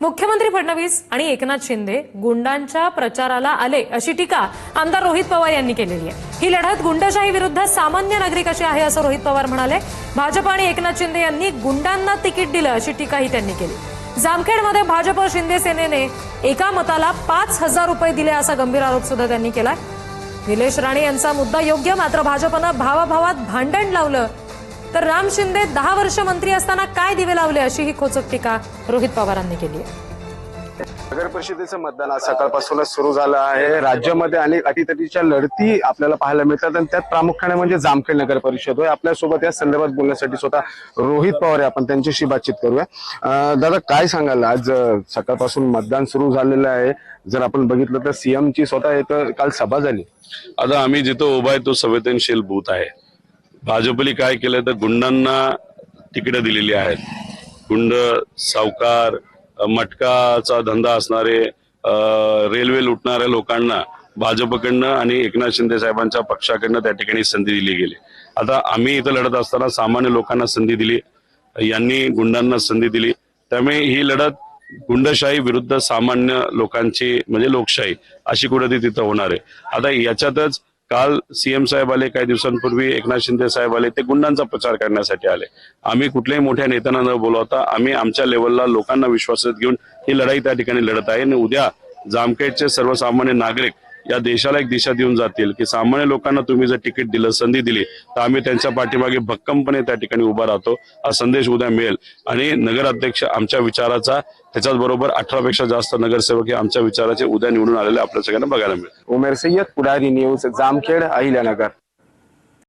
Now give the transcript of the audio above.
मुख्यमंत्री फडणवीस आणि एकनाथ शिंदे गुंडांच्या प्रचाराला आले अशी टीका आमदार रोहित पवार यांनी केलेली आहे. ही लढत गुंडशाही विरुद्ध सामान्य नागरिकाशी आहे असं रोहित पवार म्हणाले. भाजप आणि एकनाथ शिंदे यांनी गुंडांना तिकीट दिलं अशी टीकाही त्यांनी केली. जामखेडमध्ये भाजप शिंदे सेनेने एका मताला पाच हजार रुपये दिले असा गंभीर आरोप सुद्धा त्यांनी केला निलेश राणे यांचा मुद्दा योग्य मात्र भाजपनं भावाभावात भांडण लावलं तर राम शिंदे दहा वर्ष मंत्री असताना काय दिवे लावले अशी ही खोचक टीका रोहित पवारांनी केली आहे. नगर परिषदेचं मतदान आज सकाळपासूनच सुरू झालं आहे. राज्यामध्ये अनेक अटीतटीच्या लढती आपल्याला पाहायला मिळतात आणि त्यात प्रामुख्याने म्हणजे जामखेड नगर परिषद होय. आपल्यासोबत या संदर्भात बोलण्यासाठी स्वतः रोहित पवार आहे. आपण त्यांच्याशी बातचीत करूया. दादा काय सांगाल? आज सकाळपासून मतदान सुरू झालेलं आहे. जर आपण बघितलं तर सीएम ची स्वतः इथं काल सभा झाली. आता आम्ही जिथं उभा आहे तो संवेदनशील बूथ आहे. भाजपने काय केलं तर गुंडांना तिकीट दिलेली आहेत. गुंड सावकार मटकाचा धंदा असणारे रेल्वे लुटणाऱ्या लोकांना भाजपकडनं आणि एकनाथ शिंदे साहेबांच्या पक्षाकडनं त्या ठिकाणी संधी दिली गेली. आता आम्ही इथं लढत असताना सामान्य लोकांना संधी दिली. यांनी गुंडांना संधी दिली. त्यामुळे ही लढत गुंडशाही विरुद्ध सामान्य लोकांची म्हणजे लोकशाही अशी कुठेतरी तिथं होणार आहे. आता याच्यातच काल सीएम साहेब आले काही दिवसांपूर्वी एकनाथ शिंदे साहेब आले ते गुंडांचा प्रचार करण्यासाठी आले. आम्ही कुठल्याही मोठ्या नेत्यांना न बोलवता आम्ही आमच्या लेवलला लोकांना विश्वासात घेऊन ही लढाई त्या ठिकाणी लढत आहे. आणि उद्या जामखेडचे सर्वसामान्य नागरिक या देशाला एक दिशा देऊन जातील की सामान्य लोकांना तुम्ही जर तिकीट दिलं संधी दिली तर आम्ही त्यांच्या पाठीमागे भक्कमपणे त्या ठिकाणी उभा राहतो. हा संदेश उद्या मिळेल. आणि नगराध्यक्ष आमच्या विचाराचा त्याच्याच बरोबर अठरा पेक्षा जास्त नगरसेवक हे आमच्या विचाराचे उद्या निवडून आलेले आपल्या सगळ्यांना बघायला मिळेल उमेर सय्यद पुढारी न्यूज जामखेड अहिल्यानगर.